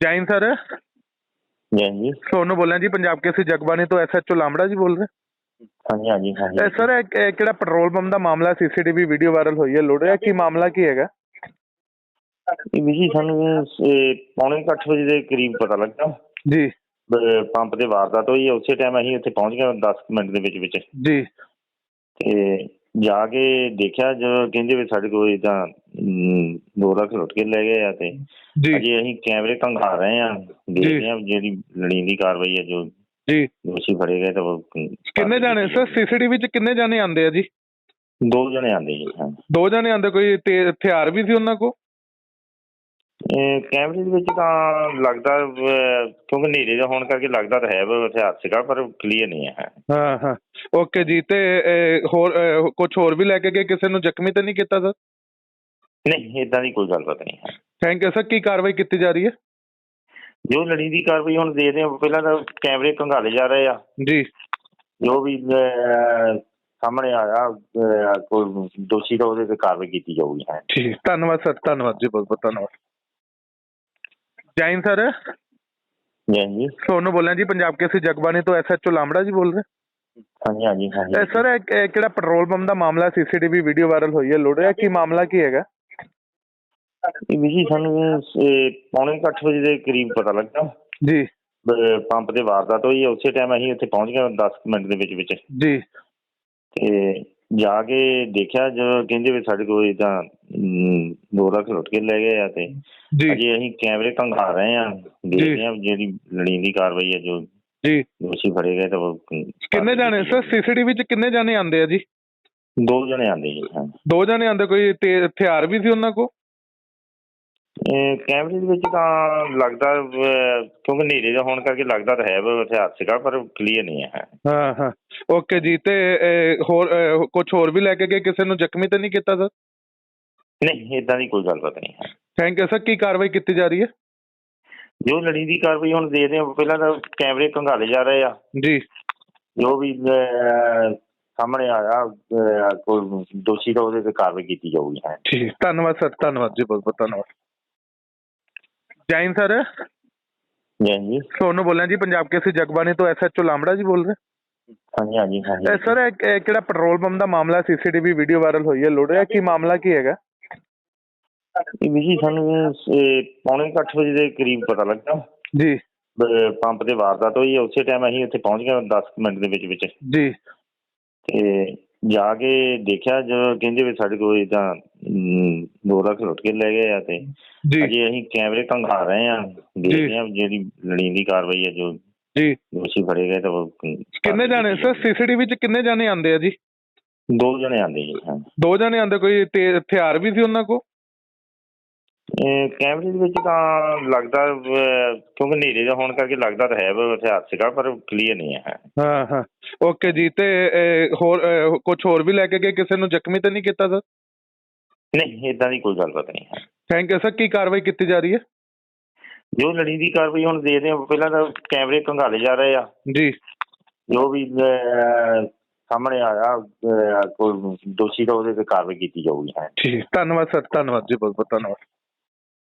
Jain sir ਜੈ ਜੀ। ਤੁਹਾਨੂੰ ਬੋਲਿਆ ਜੀ ਪੰਜਾਬ ਕੇਸਰੀ ਜਗਬਾਣੀ ਤੋਂ ਐਸਐਚਓ ਲਾਂਬੜਾ ਜੀ ਬੋਲ ਰਹੇ। ਹਾਂਜੀ ਹਾਂਜੀ ਹਾਂਜੀ। ਸਰ ਇਹ ਕਿਹੜਾ ਪੈਟਰੋਲ ਪੰਪ ਦਾ ਮਾਮਲਾ ਸੀਸੀਟੀਵੀ ਵੀਡੀਓ ਵਾਇਰਲ ਹੋਈ ਹੈ ਲੋੜ ਰਿਹਾ ਕੀ ਮਾਮਲਾ ਕੀ ਹੈਗਾ? ਇਹ ਵੀ ਜੀ ਸਾਨੂੰ ਪੌਣੇ ਕੁ ਅੱਠ ਵਜੇ ਦੇ ਕਰੀਬ ਪਤਾ ਲੱਗਾ। ਜੀ। ਪੰਪ ਤੇ ਵਾਰਦਾਤ ਹੋਈ ਹੈ ਉਸੇ ਟਾਈਮ ਅਸੀਂ ਉੱਥੇ ਪਹੁੰਚ ਗਏ 10 ਮਿੰਟ ਦੇ ਵਿੱਚ ਵਿੱਚ ਜੀ। ਤੇ ਜਾ ਕੇ ਦੇਖਿਆ ਜਦੋਂ ਕਹਿੰਦੇ ਵੀ ਸਾਡੇ ਕੋਲ ਇਦਾਂ ਦੋ ਲੱਖ ਲੁੱਟ ਕੇ ਲੈ ਗਏ ਆ ਤੇ। ਜੀ। ਅਜੇ ਅਸੀਂ ਕੈਮਰੇ ਕੰਘਾ ਰਹੇ ਆ ਦੇਖਦੇ ਆ ਜਿਹੜੀ ਲੜੀਂਦੀ ਕਾਰਵਾਈ ਹੈ ਜੋ ਜੀ। ਦੋਸ਼ੀ ਫੜੇ ਗਏ ਤਾਂ ਕਿੰਨੇ ਜਾਣੇ ਸਰ ਸੀਸੀਟੀਵੀ ਚ ਕਿੰਨੇ ਜਾਣੇ ਆਂਦੇ ਆ ਜੀ? ਦੋ ਜਣੇ ਆਂਦੇ ਜੀ ਦੋ ਜਾਣੇ ਆਂਦੇ ਕੋਈ ਹਥਿਆਰ ਵੀ ਸੀ ਉਹਨਾਂ ਕੋ ਇਹ ਕੈਮਰੇ ਦੇ ਵਿੱਚ ਤਾਂ ਲੱਗਦਾ ਕਿਉਂਕਿ ਹਨੇਰੇ ਦਾ ਹੋਣ ਕਰਕੇ ਲੱਗਦਾ ਤਾਂ ਹੈ ਹਥਿਆਰ ਸੀਗਾ ਪਰ ਕਲੀਅਰ ਨਹੀਂ ਹੈ। ਹਾਂ ਹਾਂ। ਓਕੇ ਜੀ ਤੇ ਹੋਰ ਕੁਝ ਹੋਰ ਵੀ ਲੈ ਕੇ ਗਏ? ਕਿਸੇ ਨੂੰ ਜ਼ਖਮੀ ਤਾਂ ਨਹੀਂ ਕੀਤਾ ਸਰ? ਨਹੀਂ ਇਦਾਂ ਦੀ ਕੋਈ ਗੱਲਬਾਤ ਨਹੀਂ ਹੈ। Thank you sir. ਕੀ ਕਾਰਵਾਈ ਕੀਤੀ ਜਾ ਰਹੀ ਹੈ? ਜੋ ਲੜੀ ਦੀ ਕਾਰਵਾਈ ਹੁਣ ਦੇਖਦੇ ਹਾਂ। ਪਹਿਲਾਂ ਤਾਂ ਕੈਮਰੇ ਕੰਘਾਲੇ ਜਾ ਰਹੇ ਆ। ਜੀ। ਜੋ ਵੀ ਸਾਹਮਣੇ ਆਇਆ ਕੋਈ ਦੋਸ਼ੀ ਦਾ ਉਹਦੇ ਤੇ ਕਾਰਵਾਈ ਕੀਤੀ ਜਾਊਗੀ। ਹੈ ਠੀਕ। ਧੰਨਵਾਦ ਸਰ। ਧੰਨਵਾਦ ਜੀ ਬਹੁਤ ਬਹੁਤ ਧੰਨਵਾਦ। ਜੈਨ ਸਰ। ਜੈ ਜੀ ਤੁਹਾਨੂੰ ਬੋਲਿਆ ਜੀ ਪੰਜਾਬ ਕੇਸਰੀ ਜਗਬਾਣੀ ਤੋਂ ਐਸਐਚਓ ਲਾਂਬੜਾ ਜੀ ਬੋਲ ਰਹੇ। ਹਾਂਜੀ ਹਾਂਜੀ ਹਾਂਜੀ। ਸਰ ਇਹ ਕਿਹੜਾ ਪੈਟਰੋਲ ਪੰਪ ਦਾ ਮਾਮਲਾ ਸੀਸੀਟੀਵੀ ਵੀਡੀਓ ਵਾਇਰਲ ਹੋਈ ਹੈ ਲੋੜ ਰਿਹਾ ਕੀ ਮਾਮਲਾ ਕੀ ਹੈਗਾ? ਇਹ ਵੀ ਜੀ ਸਾਨੂੰ ਪੌਣੇ ਕੁ ਅੱਠ ਵਜੇ ਦੇ ਕਰੀਬ ਪਤਾ ਲੱਗਾ। ਜੀ। ਪੰਪ ਤੇ ਵਾਰਦਾਤ ਹੋਈ ਹੈ ਉਸੇ ਟਾਈਮ ਅਸੀਂ ਉੱਥੇ ਪਹੁੰਚ ਗਏ 10 ਮਿੰਟ ਦੇ ਵਿੱਚ ਵਿੱਚ। ਜੀ। ਤੇ ਜਾ ਕੇ ਦੇਖਿਆ ਜਦੋਂ ਕਹਿੰਦੇ ਵੀ ਸਾਡੇ ਕੋਲ ਇਦਾਂ ਦੋ ਲੱਖ ਲੁੱਟ ਕੇ ਲੈ ਗਏ ਆ ਤੇ ਜੀ। ਅਜੇ ਅਸੀਂ ਕੈਮਰੇ ਕੰਘਾ ਰਹੇ ਆ। ਦੇਖਦੇ ਆ ਜਿਹੜੀ ਲੜੀਂਦੀ ਕਾਰਵਾਈ ਹੈ ਜੋ ਜੀ। ਦੋਸ਼ੀ ਫੜੇ ਗਏ ਤਾਂ ਕਿੰਨੇ ਜਾਣੇ? ਸਰ ਸੀਸੀਟੀਵੀ ਚ ਕਿੰਨੇ ਜਾਣੇ ਆਂਦੇ ਆ ਜੀ? ਦੋ ਜਣੇ ਆਂਦੇ ਜੀ ਹਾਂ। ਦੋ ਜਾਣੇ ਆਂਦੇ ਕੋਈ ਹਥਿਆਰ ਵੀ ਸੀ ਉਹਨਾਂ ਕੋ ਇਹ ਕੈਮਰੇ ਦੇ ਵਿੱਚ ਤਾਂ ਲੱਗਦਾ ਕਿਉਂਕਿ ਹਨੇਰੇ ਦਾ ਹੋਣ ਕਰਕੇ ਲੱਗਦਾ ਤਾਂ ਹੈ ਹਥਿਆਰ ਸੀਗਾ ਪਰ ਕਲੀਅਰ ਨਹੀਂ ਹੈ। ਹਾਂ ਹਾਂ। ਓਕੇ ਜੀ ਤੇ ਹੋਰ ਕੁਝ ਹੋਰ ਵੀ ਲੈ ਕੇ ਗਏ? ਕਿਸੇ ਨੂੰ ਜ਼ਖਮੀ ਤਾਂ ਨਹੀਂ ਕੀਤਾ ਸਰ? ਨਹੀਂ ਇਦਾਂ ਦੀ ਕੋਈ ਗੱਲਬਾਤ ਨਹੀਂ ਹੈ। ਥੈਂਕ ਯੂ ਸਰ ਕੀ ਕਾਰਵਾਈ ਕੀਤੀ ਜਾ ਰਹੀ ਹੈ? ਜੋ ਲੜੀਂਦੀ ਕਾਰਵਾਈ ਹੁਣ ਦੇਖਦੇ ਹਾਂ ਪਹਿਲਾਂ ਤਾਂ ਕੈਮਰੇ ਕੰਘਾਲੇ ਜਾ ਰਹੇ ਆ। ਜੀ। ਜੋ ਵੀ ਅਹ, ਸਾਹਮਣੇ ਆਇਆ ਅਹ, ਕੋਈ ਦੋਸ਼ੀ ਦਾ ਉਹਦੇ ਤੇ ਕਾਰਵਾਈ ਕੀਤੀ ਜਾਊਗੀ। ਹੈ ਠੀਕ। ਧੰਨਵਾਦ ਸਰ ਧੰਨਵਾਦ ਜੀ ਬਹੁਤ ਬਹੁਤ ਧੰਨਵਾਦ। ਜੈਨ ਸਰ ਜੈ ਜੀ। ਤੁਹਾਨੂੰ ਬੋਲਿਆ ਜੀ ਪੰਜਾਬ ਕੇਸਰੀ ਜਗਬਾਣੀ ਤੋਂ ਐਸਐਚਓ ਲਾਂਬੜਾ ਜੀ ਬੋਲ ਰਹੇ। ਹਾਂਜੀ ਹਾਂਜੀ ਹਾਂਜੀ। ਸਰ ਇਹ ਇਹ ਕਿਹੜਾ ਪੈਟਰੋਲ ਪੰਪ ਦਾ ਮਾਮਲਾ ਸੀਸੀਟੀਵੀ ਵੀਡੀਓ ਵਾਇਰਲ ਹੋਈ ਹੈ ਲੋੜ ਰਿਹਾ ਕੀ ਮਾਮਲਾ ਕੀ ਹੈਗਾ? ਇਹ ਵੀ ਜੀ ਸਾਨੂੰ ਇਹ ਪੌਣੇ ਕੁ ਅੱਠ ਵਜੇ ਦੇ ਕਰੀਬ ਪਤਾ ਲੱਗਾ। ਜੀ। ਪੰਪ ਤੇ ਵਾਰਦਾਤ ਹੋਈ ਹੈ ਉਸੇ ਟਾਈਮ ਅਸੀਂ ਉੱਥੇ ਪਹੁੰਚ ਗਏ 10 ਮਿੰਟ ਦੇ ਵਿੱਚ ਵਿੱਚ। ਜੀ। ਤੇ ਜਾ ਕੇ ਦੇਖਿਆ ਜਦੋਂ ਕਹਿੰਦੇ ਵੀ ਸਾਡੇ ਕੋਲ ਇਦਾਂ ਦੋ ਲੱਖ ਲੁੱਟ ਕੇ ਲੈ ਗਏ ਆ ਤੇ ਜੀ। ਅਜੇ ਅਸੀਂ ਕੈਮਰੇ ਕੰਘਾ ਰਹੇ ਆ ਦੇਖਦੇ ਆ ਜਿਹੜੀ ਲੜੀਂਦੀ ਕਾਰਵਾਈ ਹੈ ਜੋ ਜੀ। ਦੋਸ਼ੀ ਫੜੇ ਗਏ ਤਾਂ ਉਹ ਕਿੰਨੇ ਜਾਣੇ? ਸਰ ਸੀਸੀਟੀਵੀ ਚ ਕਿੰਨੇ ਜਾਣੇ ਆਂਦੇ ਆ ਜੀ? ਦੋ ਜਣੇ ਆਂਦੇ ਜੀ ਹਾਂ। ਦੋ ਜਾਣੇ ਆਂਦੇ ਕੋਈ ਤੇ ਹਥਿਆਰ ਵੀ ਸੀ ਉਹਨਾਂ ਕੋ ਕੈਮਰੇ ਦੇ ਵਿੱਚ ਤਾਂ ਲੱਗਦਾ ਕਿਉਂਕਿ ਹਨੇਰੇ ਦਾ ਹੋਣ ਕਰਕੇ ਲੱਗਦਾ ਤਾਂ ਹੈ ਵੀ ਹਥਿਆਰ ਸੀਗਾ ਪਰ ਕਲੀਅਰ ਨਹੀਂ ਹੈ। ਹਾਂ ਹਾਂ। ਓਕੇ ਜੀ ਤੇ ਇਹ, ਹੋਰ ਕੁਝ ਹੋਰ ਵੀ ਲੈ ਕੇ ਗਏ? ਕਿਸੇ ਨੂੰ ਜ਼ਖਮੀ ਤਾਂ ਨਹੀਂ ਕੀਤਾ ਸਰ? ਨਹੀਂ ਇਦਾਂ ਦੀ ਕੋਈ ਗੱਲਬਾਤ ਨਹੀਂ ਹੈ। Thank you sir. ਕੀ ਕਾਰਵਾਈ ਕੀਤੀ ਜਾ ਰਹੀ ਹੈ? ਜੋ ਲੜੀਂਦੀ ਕਾਰਵਾਈ ਹੁਣ ਦੇਖਦੇ ਹਾਂ ਪਹਿਲਾਂ ਤਾਂ ਕੈਮਰੇ ਕੰਘਾਲੇ ਜਾ ਰਹੇ ਆ। ਜੀ। ਜੋ ਵੀ ਅਹ, ਸਾਹਮਣੇ ਆਇਆ ਅਹ, ਕੋਈ ਦੋਸ਼ੀ ਦਾ ਉਹਦੇ ਤੇ ਕਾਰਵਾਈ ਕੀਤੀ ਜਾਊਗੀ। ਹੈ ਠੀਕ। ਧੰਨਵਾਦ ਸਰ। ਧੰਨਵਾਦ ਜੀ ਬਹੁਤ ਬਹੁਤ ਧੰਨਵਾਦ।